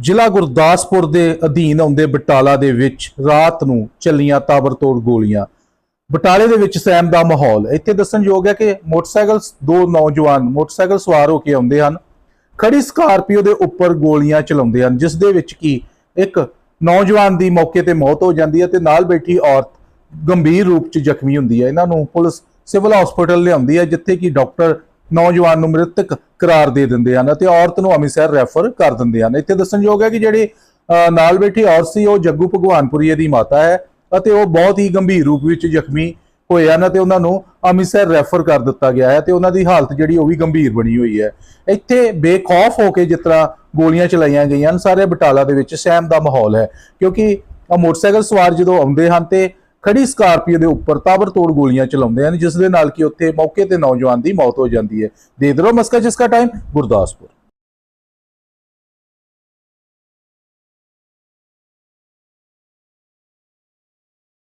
ਜ਼ਿਲ੍ਹਾ ਗੁਰਦਾਸਪੁਰ ਦੇ ਅਧੀਨ ਆਉਂਦੇ ਬਟਾਲਾ ਦੇ ਵਿੱਚ ਰਾਤ ਨੂੰ ਚੱਲੀਆਂ ਤਾਬੜਤੋੜ ਗੋਲੀਆਂ। ਬਟਾਲੇ ਦੇ ਵਿੱਚ ਸਹਿਮ ਦਾ ਮਾਹੌਲ। ਇੱਥੇ ਦੱਸਣਯੋਗ ਹੈ ਕਿ ਮੋਟਰਸਾਈਕਲ ਦੋ ਨੌਜਵਾਨ ਮੋਟਰਸਾਈਕਲ ਸਵਾਰ ਹੋ ਕੇ ਆਉਂਦੇ ਹਨ। ਖੜੀ ਸਕਾਰਪੀਓ ਦੇ ਉੱਪਰ ਗੋਲੀਆਂ ਚਲਾਉਂਦੇ ਹਨ, ਜਿਸ ਦੇ ਵਿੱਚ ਕੀ ਇੱਕ ਨੌਜਵਾਨ ਦੀ ਮੌਕੇ ਤੇ ਮੌਤ ਹੋ ਜਾਂਦੀ ਹੈ ਤੇ ਨਾਲ ਬੈਠੀ ਔਰਤ ਗੰਭੀਰ ਰੂਪ 'ਚ ਜ਼ਖਮੀ ਹੁੰਦੀ ਹੈ। ਇਹਨਾਂ ਨੂੰ ਪੁਲਿਸ ਸਿਵਲ ਹਸਪੀਟਲ ਲਿਆਉਂਦੀ ਹੈ, ਜਿੱਥੇ ਕਿ ਡਾਕਟਰ ਨੌਜਵਾਨ ਨੂੰ ਮ੍ਰਿਤਕ ਕਰਾਰ ਦੇ ਦਿੰਦੇ ਹਨ ਅਤੇ ਔਰਤ ਨੂੰ ਅੰਮ੍ਰਿਤਸਰ ਰੈਫਰ ਕਰ ਦਿੰਦੇ ਹਨ। ਇੱਥੇ ਦੱਸਣਯੋਗ ਹੈ ਕਿ ਜਿਹੜੀ ਨਾਲ ਬੈਠੀ ਔਰਤ ਸੀ, ਉਹ ਜੱਗੂ ਭਗਵਾਨਪੁਰੀਏ ਦੀ ਮਾਤਾ ਹੈ ਅਤੇ ਉਹ ਬਹੁਤ ਹੀ ਗੰਭੀਰ ਰੂਪ ਵਿੱਚ ਜ਼ਖਮੀ ਹੋਏ ਹਨ ਅਤੇ ਉਹਨਾਂ ਨੂੰ ਅੰਮ੍ਰਿਤਸਰ ਰੈਫਰ ਕਰ ਦਿੱਤਾ ਗਿਆ ਹੈ ਤੇ ਉਹਨਾਂ ਦੀ ਹਾਲਤ ਜਿਹੜੀ ਉਹ ਵੀ ਗੰਭੀਰ ਬਣੀ ਹੋਈ ਹੈ। ਇੱਥੇ ਬੇਖੌਫ ਹੋ ਕੇ ਜਿਸ ਤਰ੍ਹਾਂ ਗੋਲੀਆਂ ਚਲਾਈਆਂ ਗਈਆਂ ਹਨ, ਸਾਰੇ ਬਟਾਲਾ ਦੇ ਵਿੱਚ ਸਹਿਮ ਦਾ ਮਾਹੌਲ ਹੈ ਕਿਉਂਕਿ ਮੋਟਰਸਾਈਕਲ ਸਵਾਰ ਜਦੋਂ ਆਉਂਦੇ ਹਨ ਤੇ ਖੜੀ ਸਕਾਰਪੀਓ ਦੇ ਉੱਪਰ ਤਾਬੜਤੋੜ ਗੋਲੀਆਂ ਚਲਾਉਂਦੇ ਹਨ, ਜਿਸ ਦੇ ਨਾਲ ਕਿ ਉੱਥੇ ਮੌਕੇ ਤੇ ਨੌਜਵਾਨ ਦੀ ਮੌਤ ਹੋ ਜਾਂਦੀ ਹੈ। ਦੇ ਰਹੋ ਮਸਕਾ ਜਿਸਕਾ ਟਾਈਮ ਗੁਰਦਾਸਪੁਰ।